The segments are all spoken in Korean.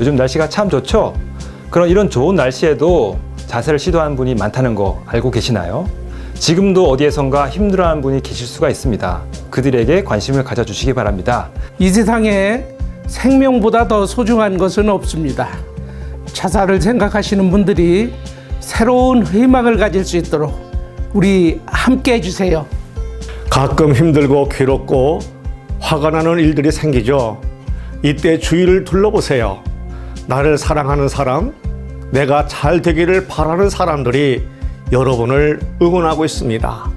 요즘 날씨가 참 좋죠? 그런 이런 좋은 날씨에도 자살을 시도하는 분이 많다는 거 알고 계시나요? 지금도 어디에선가 힘들어하는 분이 계실 수가 있습니다. 그들에게 관심을 가져주시기 바랍니다. 이 세상에 생명보다 더 소중한 것은 없습니다. 자살을 생각하시는 분들이 새로운 희망을 가질 수 있도록 우리 함께 해주세요. 가끔 힘들고 괴롭고 화가 나는 일들이 생기죠. 이때 주위를 둘러보세요. 나를 사랑하는 사람, 내가 잘 되기를 바라는 사람들이 여러분을 응원하고 있습니다.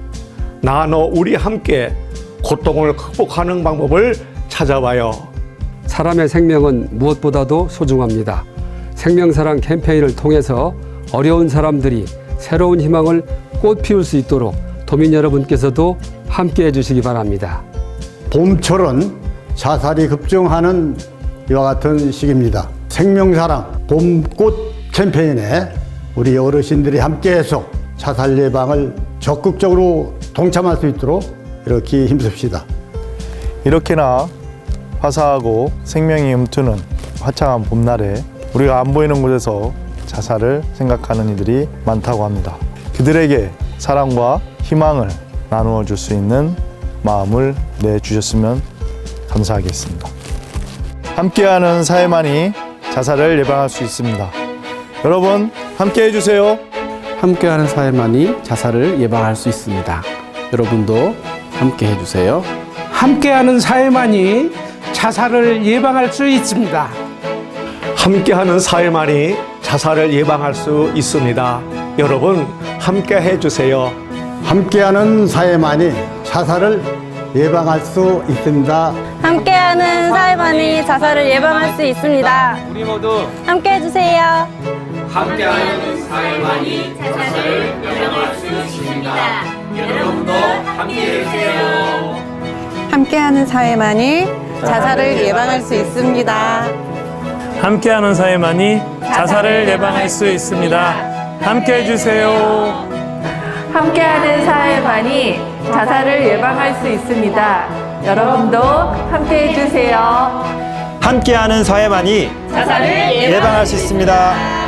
나 너 우리 함께 고통을 극복하는 방법을 찾아봐요. 사람의 생명은 무엇보다도 소중합니다. 생명사랑 캠페인을 통해서 어려운 사람들이 새로운 희망을 꽃 피울 수 있도록 도민 여러분께서도 함께 해주시기 바랍니다. 봄철은 자살이 급증하는 이와 같은 시기입니다. 생명사랑 봄꽃 캠페인에 우리 어르신들이 함께해서 자살 예방을 적극적으로 동참할 수 있도록 이렇게 힘씁시다. 이렇게나 화사하고 생명이 움트는 화창한 봄날에 우리가 안 보이는 곳에서 자살을 생각하는 이들이 많다고 합니다. 그들에게 사랑과 희망을 나누어 줄 수 있는 마음을 내주셨으면 감사하겠습니다. 함께하는 사회만이 자살을 예방할 수 있습니다. 여러분, 함께 해주세요. 함께하는 사회만이 자살을 예방할 수 있습니다. 여러분도 함께 해주세요. 함께하는 사회만이 자살을 예방할 수 있습니다. 함께하는 사회만이 자살을 예방할 수 있습니다. 여러분, 함께 해주세요. 함께하는 사회만이 자살을 예방할 수 있습니다. 함께하는 사회만이 자살을 예방할 수 있습니다. 우리 모두 함께 해주세요. 함께하는 사회만이 자살을 예방할 수 있습니다. 함께하는 사회만이 자살을 예방할 수 있습니다. 함께 해주세요. 함께하는 사회만이 자살을 예방할 수 있습니다. 여러분도 함께 해주세요. 함께하는 사회만이 자살을 예방할 수 있습니다.